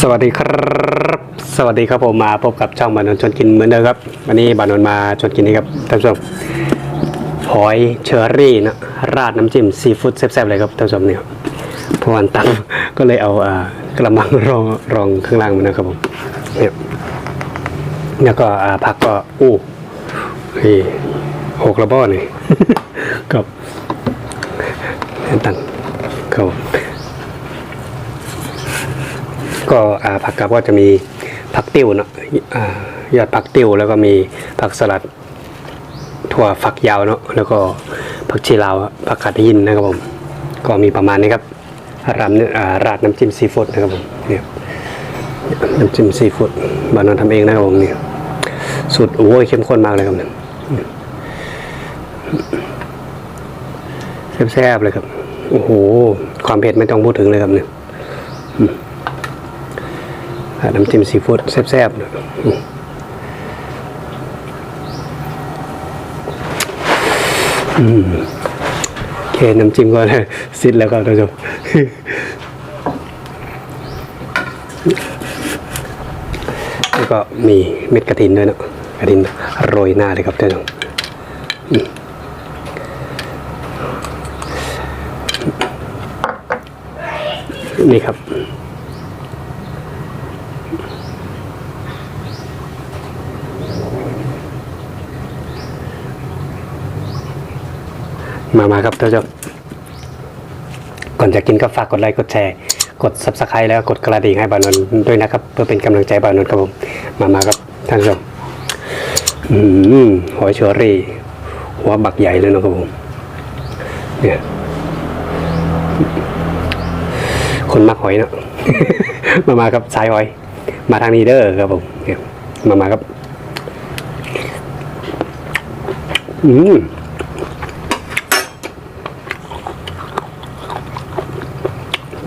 สวัสดีครับ สวัสดีครับผมมาพบกับช่องบานนชวนกินเหมือนเดิมครับ วันนี้บานนมาชวนกินนี่ครับท่านผู้ชมหอยเชอรี่นะราดน้ำจิ้มซีฟู้ดแซ่บๆเลยครับท่านผู้ชมเนี่ยพอวันตั้งก็เลยเอาอกระมังรองรองข้างล่างมันนะครับผมเนี่ยแล้วก็ผักก็อู้นี่หกระบ้อนี่กับตั้งครับผม ก็ผักกับก็จะมีผักติ้วเนาะยอดผักติ้วแล้วก็มีผักสลัดถั่วฝักยาวเนาะแล้วก็ผักชีลาวผักกาดหินนะครับผมก็มีประมาณนี้ครับรำเนี่ยราดน้ำจิ้มซีฟู้ดนะครับผมเนี่ยน้ำจิ้มซีฟู้ดบานนท์ทำเองนะครับผมเนี่ยสูตรโอ้ยเข้มข้นมากเลยครับเนี่ยแซ่บๆเลยครับ โอ้โห ความเผ็ดไม่ต้องพูดถึงเลยครับเนี่ย น้ำจิ้มซีฟู้ดแซ่บๆนะอืมอืมโอเค น้ำจิ้มก็ซิดแล้วก็ท่านผู้ชมแล้วก็มีเม็ดกระถินด้วยเนะกระถินโรยหน้าเลยครับท่านผู้ชมนี่ครับ มามาครับท่านผู้ชมก่อนจะกินก็ฝากกดไลค์กดแชร์ กด subscribe แล้วกดกระดิ่งให้บานนท์ด้วยนะครับ เพื่อเป็นกำลังใจบานนท์ครับผมมามาครับท่านผู้ชมอืมหอยเชอรี่ หัวบักใหญ่เลยนะครับผมเนี่ยคนมักหอยเนอะมามาครับสายหอย มาทางนี้เด้อครับผมเนี่ยมามาครับ อืม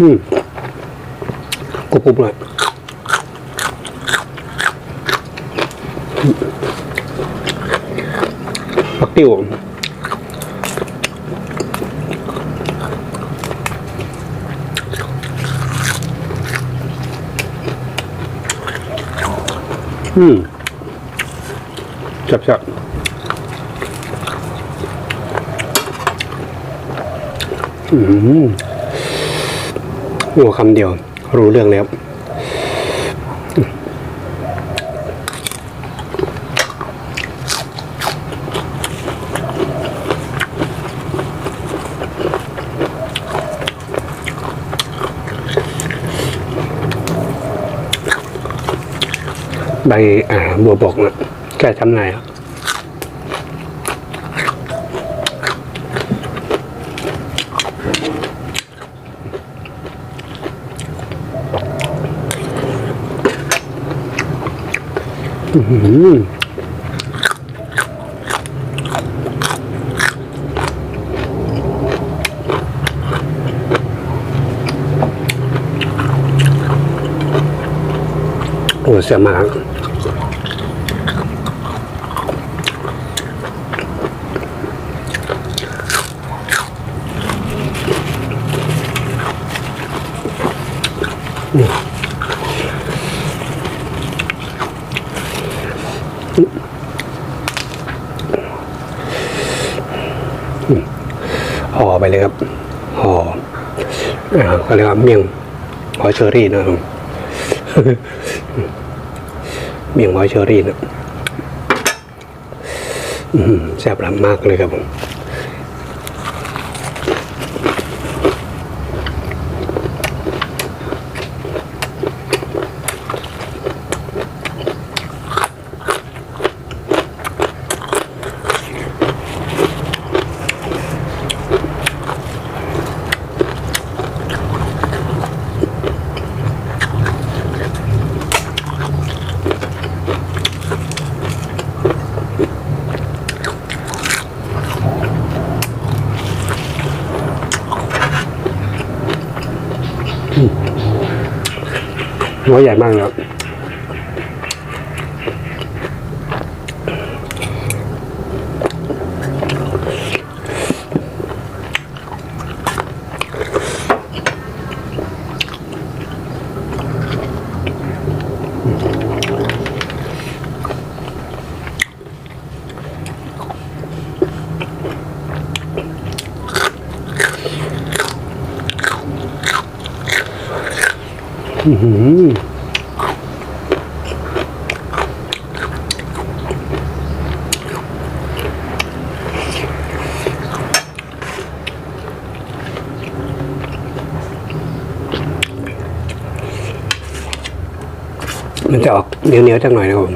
อืมกรุบกรุบเลยปักติ้วอืมจับจับอืม หัวคำเดียว รู้เรื่องแล้วใบอ่าบัวบกนะแก้ช้ำในอะ โอ้เสียมาก ห่อไปเลยครับห่ออ่าเขาเรียกว่าเมี่ยงหอยเชอรี่นะครับเมี่ยงหอยเชอรี่นะอืมแซ่บล้ำมากเลยครับผม หัวใหญ่มากแล้ว มันจะออกเหนียวๆจังหน่อยนะครับผม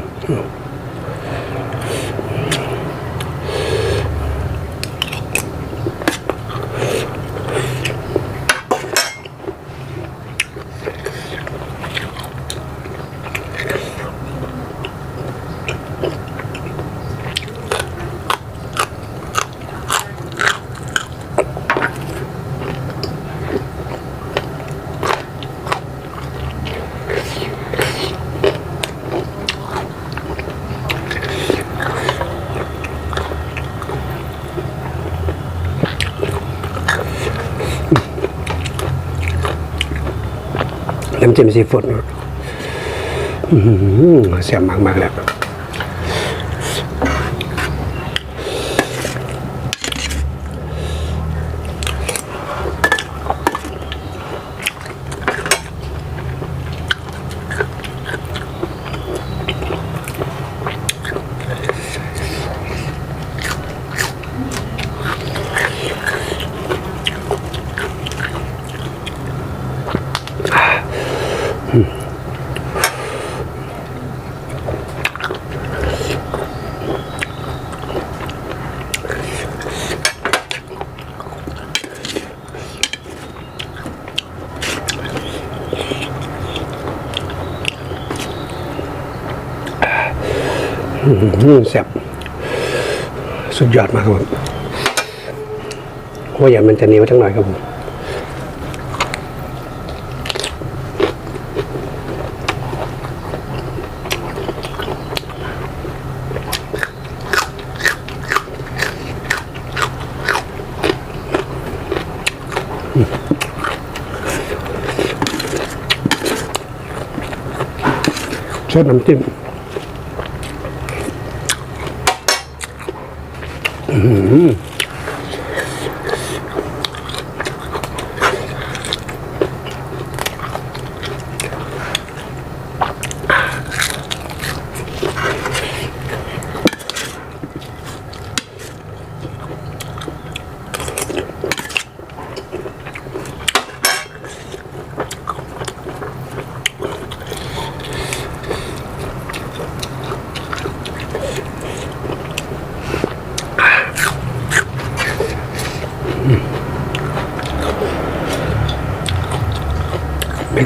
จิ้มซีฟู้ดเสียมากมากๆแล้วอื้ อหือเสียบสุดยอดมากครับผมว่าอย่างมันจะเหนียวจังหน่อยครับผมชดน้ำจิ้ม อืม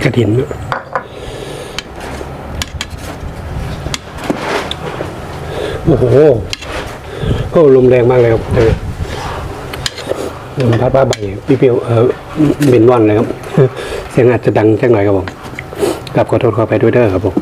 ระถินโอ้โหโอ้ลมแรงมากเลยครับเออลมพัดผ้าใบพี่เปียวเออเบนวันเลยครับ เสียงอาจจะดังจังหน่อยครับผมกลับขอโทษขอไปด้วยเด้อครับผม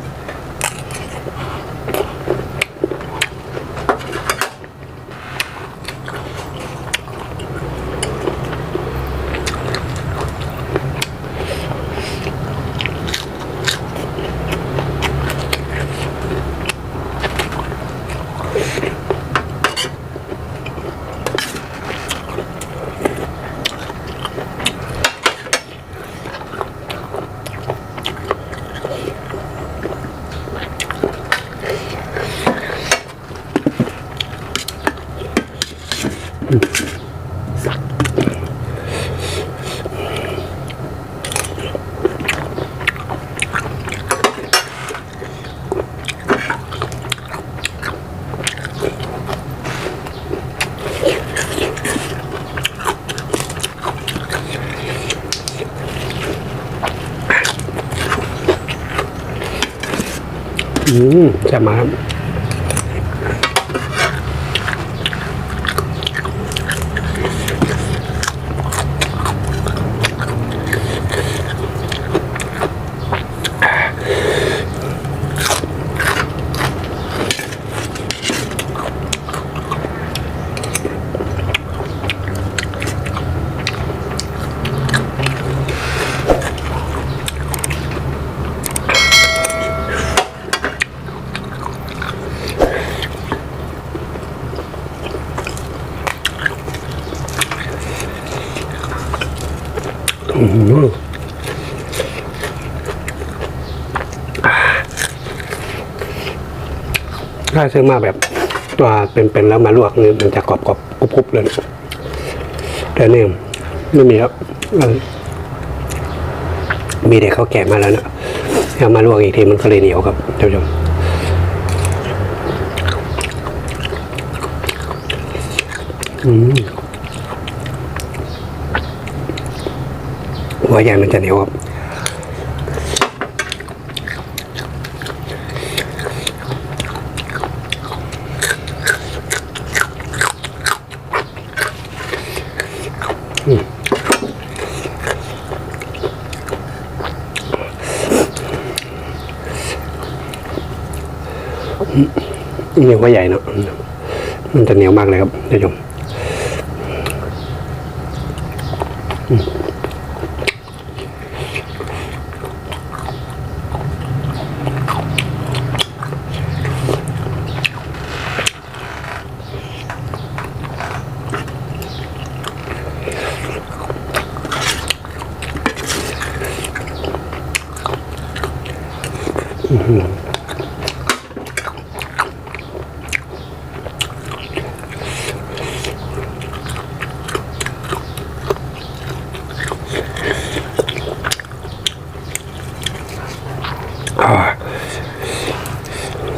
อืมจะมาครับ ถ้าซื้อมาแบบตัวเป็นๆแล้วมาลวกนี่มันจะกรอบๆกรุบๆเลยแต่นี่ไม่มีครับมีแต่เขาแกะมาแล้วนะเอามาลวกอีกทีมันก็เลยเหนียวครับท่านผู้ชมหัวใหญ่มันจะเหนียวครับ นี่หัวใหญ่เนาะมันจะเหนียวมากเลยครับท่านผู้ชม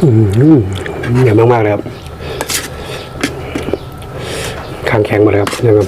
อืมเหนียวมากๆเลยครับคางแข็งหมดเลยครับท่านผู้ชม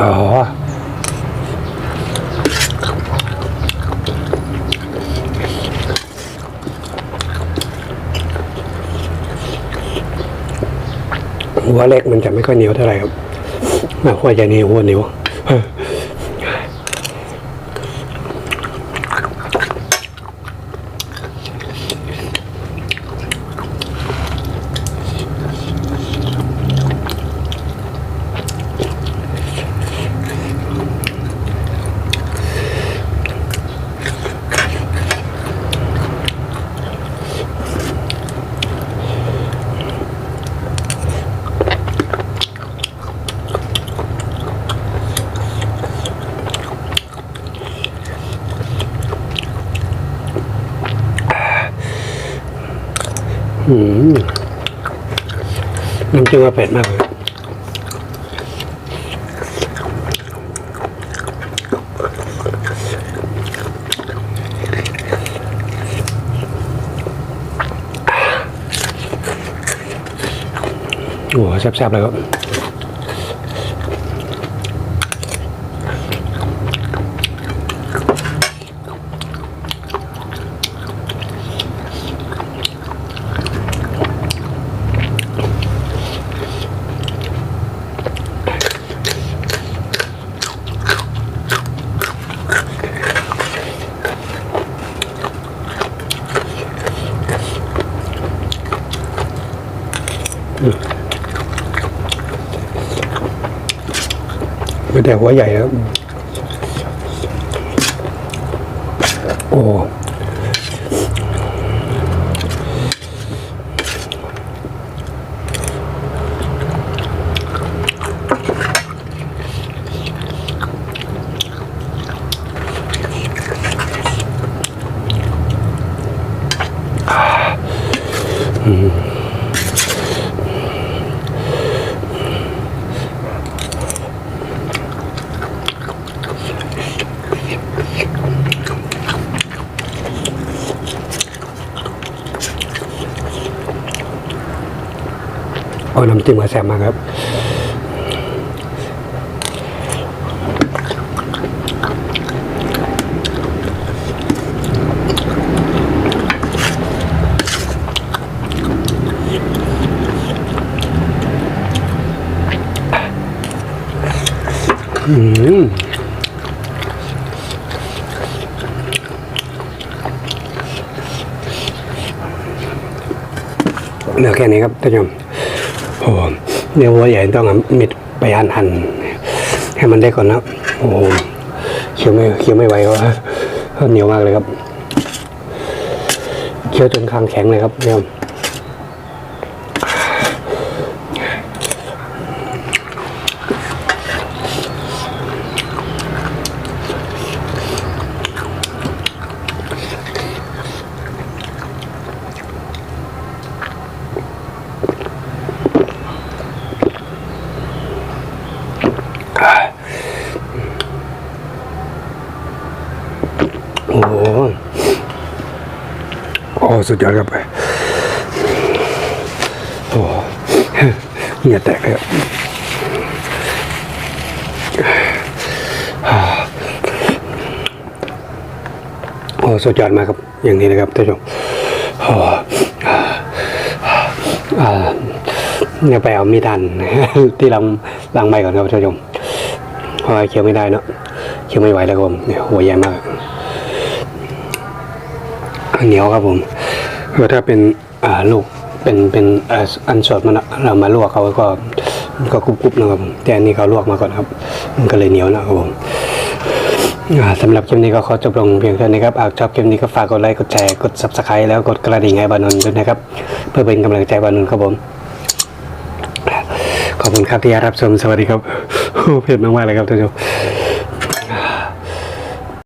อ๋อ หัวเล็กมันจะไม่ค่อยเหนียวเท่าไหร่ครับหัวใหญ่นี่หัวเหนียว อืม จิ้มว่าเผ็ดมากเลยโอ้โหแซ่บๆเลยครับ แต่หัวใหญ่แล้ว โอ้ โอ้น้ำจิ้มก็แซ่บมากครับอืมเหลือแค่นี้ครับท่านผู้ชม โอ้เนื้อวัวใหญ่ต้องมิดไปหั่นหั่นให้มันได้ก่อนนะโอ้โหเคี้ยวไม่เคี้ยวไม่ไหวก็เหนียวมากเลยครับเคี้ยวจนคางแข็งเลยครับเนี่ย สุดยอดครับโอ้เหงื่อแตกเลยครับโอ้สุดยอดมากครับ อย่างนี้นะครับท่านผู้ชมโอ้เดี๋ยไปเอามีดันที่ลังลังใบก่อนครับท่านผู้ชมเพราะเคี้ยวไม่ได้เนาะเคี้ยวไม่ไหวแล้วครับผมเนี่ยหัวใหญ่มากเหนียวครับผม คือถ้าเป็นอ่าลูกเป็นเป็นอันสดมันเรามาลวกเขาก็ก็กรุบๆนะครับผมแต่อันนี้เขาลวกมาก่อนครับ มันก็เลยเหนียวนะครับผมสำหรับคลิปนี้ก็ขอจบลงเพียงเท่านี้ครับหากชอบคลิปนี้ก็ฝากกดไลค์กดแชร์กด subscribe แล้วกดกระดิ่งให้บานนท์ด้วยนะครับ เพื่อเป็นกำลังใจบานนท์ครับผม ขอบคุณครับที่รับชมสวัสดีครับโอ้เผ็ดมากๆเลยครับท่านผู้ชม